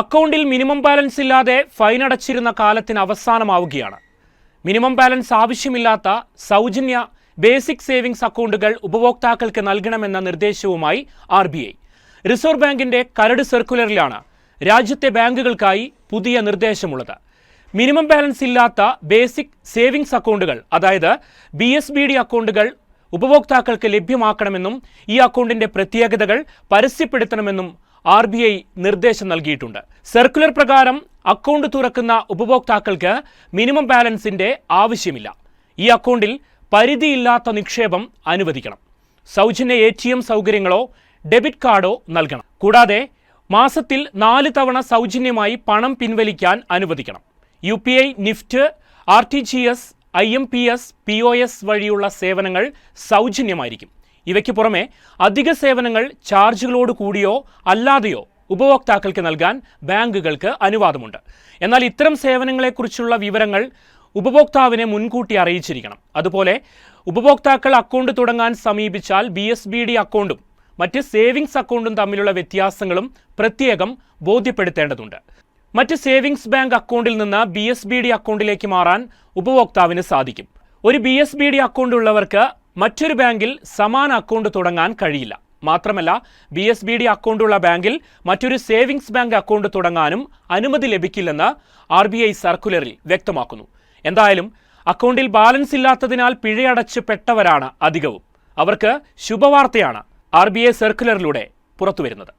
അക്കൗണ്ടിൽ minimum balance ഇല്ലാതെ fine അടച്ചിരുന്ന കാലത്തിന് അവസാനമാവുകയാണ്. മിനിമം ബാലൻസ് ആവശ്യമില്ലാത്ത സൗജന്യ ബേസിക് സേവിങ്സ് അക്കൗണ്ടുകൾ ഉപഭോക്താക്കൾക്ക് നൽകണമെന്ന നിർദ്ദേശവുമായി ആർ ബി ഐ. റിസർവ് ബാങ്കിന്റെ കരട് സർക്കുലറിലാണ് രാജ്യത്തെ ബാങ്കുകൾക്കായി പുതിയ നിർദ്ദേശമുള്ളത്. മിനിമം ബാലൻസ് ഇല്ലാത്ത ബേസിക് സേവിങ്സ് അക്കൗണ്ടുകൾ അതായത് ബി എസ് ബി ഡി അക്കൗണ്ടുകൾ ഉപഭോക്താക്കൾക്ക് ലഭ്യമാക്കണമെന്നും ഈ അക്കൗണ്ടിന്റെ പ്രത്യേകതകൾ പരസ്യപ്പെടുത്തണമെന്നും ആർ ബി ഐ നിർദ്ദേശം നൽകിയിട്ടുണ്ട്. സർക്കുലർ പ്രകാരം അക്കൗണ്ട് തുറക്കുന്ന ഉപഭോക്താക്കൾക്ക് മിനിമം ബാലൻസിന്റെ ആവശ്യമില്ല. ഈ അക്കൗണ്ടിൽ പരിധിയില്ലാത്ത നിക്ഷേപം അനുവദിക്കണം. സൗജന്യ എ ടി എം സൗകര്യങ്ങളോ ഡെബിറ്റ് കാർഡോ നൽകണം. കൂടാതെ മാസത്തിൽ നാല് തവണ സൗജന്യമായി പണം പിൻവലിക്കാൻ അനുവദിക്കണം. U P I NEFT R T G S I M P S P O S വഴിയുള്ള സേവനങ്ങൾ സൗജന്യമായിരിക്കും. ഇവയ്ക്ക് പുറമെ അധിക സേവനങ്ങൾ ചാർജുകളോട് കൂടിയോ അല്ലാതെയോ ഉപഭോക്താക്കൾക്ക് നൽകാൻ ബാങ്കുകൾക്ക് അനുവാദമുണ്ട്. എന്നാൽ ഇത്തരം സേവനങ്ങളെക്കുറിച്ചുള്ള വിവരങ്ങൾ ഉപഭോക്താവിനെ മുൻകൂട്ടി അറിയിച്ചിരിക്കണം. അതുപോലെ ഉപഭോക്താക്കൾ അക്കൗണ്ട് തുടങ്ങാൻ സമീപിച്ചാൽ ബി എസ് ബി ഡി അക്കൗണ്ടും മറ്റ് സേവിങ്സ് അക്കൗണ്ടും തമ്മിലുള്ള വ്യത്യാസങ്ങളും പ്രത്യേകം ബോധ്യപ്പെടുത്തേണ്ടതുണ്ട്. മറ്റ് സേവിങ്സ് ബാങ്ക് അക്കൗണ്ടിൽ നിന്ന് ബി എസ് ബി ഡി അക്കൗണ്ടിലേക്ക് മാറാൻ ഉപഭോക്താവിന് സാധിക്കും. ഒരു B S B D account ഉള്ളവർക്ക് മറ്റൊരു ബാങ്കിൽ സമാന അക്കൗണ്ട് തുടങ്ങാൻ കഴിയില്ല. മാത്രമല്ല ബി എസ് ബി ഡി അക്കൗണ്ടുള്ള ബാങ്കിൽ മറ്റൊരു സേവിങ്സ് ബാങ്ക് അക്കൗണ്ട് തുടങ്ങാനും അനുമതി ലഭിക്കില്ലെന്ന് ആർ ബി ഐ സർക്കുലറിൽ വ്യക്തമാക്കുന്നു. എന്തായാലും അക്കൗണ്ടിൽ ബാലൻസ് ഇല്ലാത്തതിനാൽ പിഴയടച്ച് പെട്ടവരാണ് അധികവും. അവർക്ക് ശുഭവാർത്തയാണ് ആർ ബി ഐ സർക്കുലറിലൂടെ പുറത്തുവരുന്നത്.